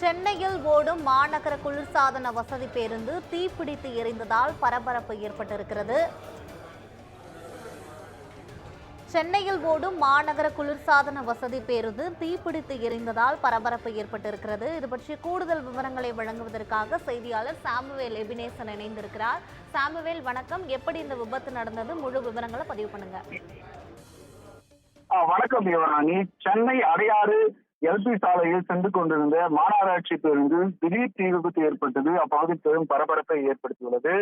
சென்னையில் ஓடும் மாநகர குளிர்சாதன வசதி பேருந்து தீப்பிடித்து எரிந்ததால் பரபரப்பு ஏற்பட்டிருக்கிறது. சென்னையில் ஓடும் மாநகர குளிர்சாதன வசதி பேருந்து தீப்பிடித்து எரிந்ததால் பரபரப்பு ஏற்பட்டிருக்கிறது. இது பற்றி கூடுதல் விவரங்களை வழங்குவதற்காக செய்தியாளர் சாமுவேல் எபினேசன் இணைந்திருக்கிறார். சாமுவேல் வணக்கம். எப்படி இந்த விபத்து நடந்தது? முழு விவரங்களை பதிவு பண்ணுங்க. வணக்கம் சென்னை அடையாறு எல்பி சாலையில் சென்று கொண்டிருந்த மாநகராட்சி பேருந்து திடீர் தீ விபத்து ஏற்பட்டது. அப்பகுதி பெரும் பரபரப்பை ஏற்படுத்தியுள்ளது.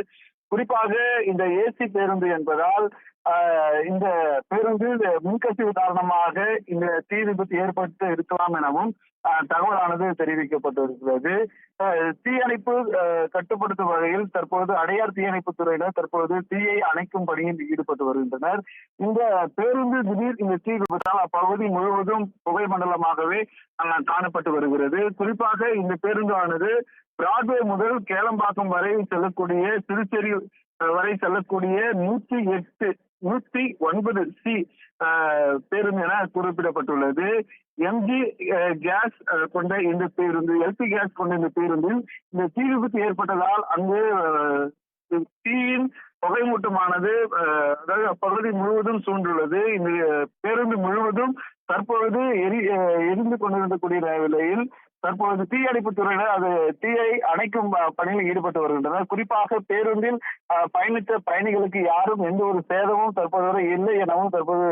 குறிப்பாக இந்த ஏசி பேருந்து என்பதால் இந்த பேருந்து முன்கசிவு காரணமாக இந்த தீ விபத்து ஏற்பட்டு இருக்கலாம் எனவும் தகவலானது தெரிவிக்கப்பட்டிருக்கிறது. தீயணைப்பு கட்டுப்படுத்தும் வகையில் தற்போது அடையார் தீயணைப்பு துறையினர் தற்போது தீயை அணைக்கும் பணியில் ஈடுபட்டு வருகின்றனர். இந்த பேருந்து திடீர் இந்த தீ விபத்தால் அப்பகுதி முழுவதும் புகை மண்டலமாகவே அஹ், காணப்பட்டு வருகிறது. குறிப்பாக இந்த பேருந்தானது பிராட்வே முதல் கேளம்பாக்கம் வரை செல்லக்கூடிய திருச்செரி வரை செல்லக்கூடிய நூற்றி எட்டு நூற்றி ஒன்பது சி பேருந்து என குறிப்பிடப்பட்டுள்ளது. எம்ஜி கேஸ் கொண்ட இந்த பேருந்து எல்பி கேஸ் கொண்ட இந்த பேருந்தில் இந்த தீ விபத்து ஏற்பட்டதால் அங்கு தீயின் புகைமூட்டமானது அதாவது அப்பகுதி முழுவதும் சூழ்ந்துள்ளது. இந்த பேருந்து முழுவதும் தற்பொழுது எரி அஹ், எரிந்து கொண்டிருக்கக்கூடிய நிலையில் தற்பொழுது தீயணைப்பு துறையினர் அது தீயை அணைக்கும் பணியில் ஈடுபட்டு வருகின்றனர். குறிப்பாக பேருந்தில் பயணித்த பயணிகளுக்கு யாரும் எந்த ஒரு சேதமும் தற்போது வரை இல்லை எனவும் தற்போது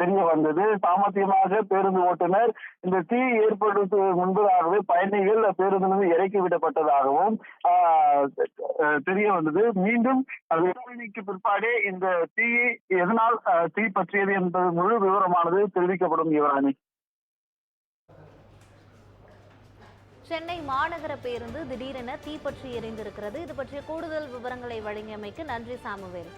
தெரிய வந்தது. சாமர்த்தியமாக பேருந்து ஓட்டுநர் இந்த தீ ஏற்படுத்து முன்பதாகவே பயணிகள் பேருந்திலிருந்து இறக்கி விடப்பட்டதாகவும் ஆஹ், தெரிய வந்தது. மீண்டும் விசாரணைக்கு பிற்பாடே இந்த தீ எதனால் தீ பற்றியது என்பது முழு விவரமானது தெரிவிக்கப்படும் யுவராணி. சென்னை மாநகர பேருந்து திடீரென தீப்பற்றி எரிந்திருக்கிறது. இது பற்றிய கூடுதல் விவரங்களை வழங்கியமைக்கு நன்றி சாமுவேல்.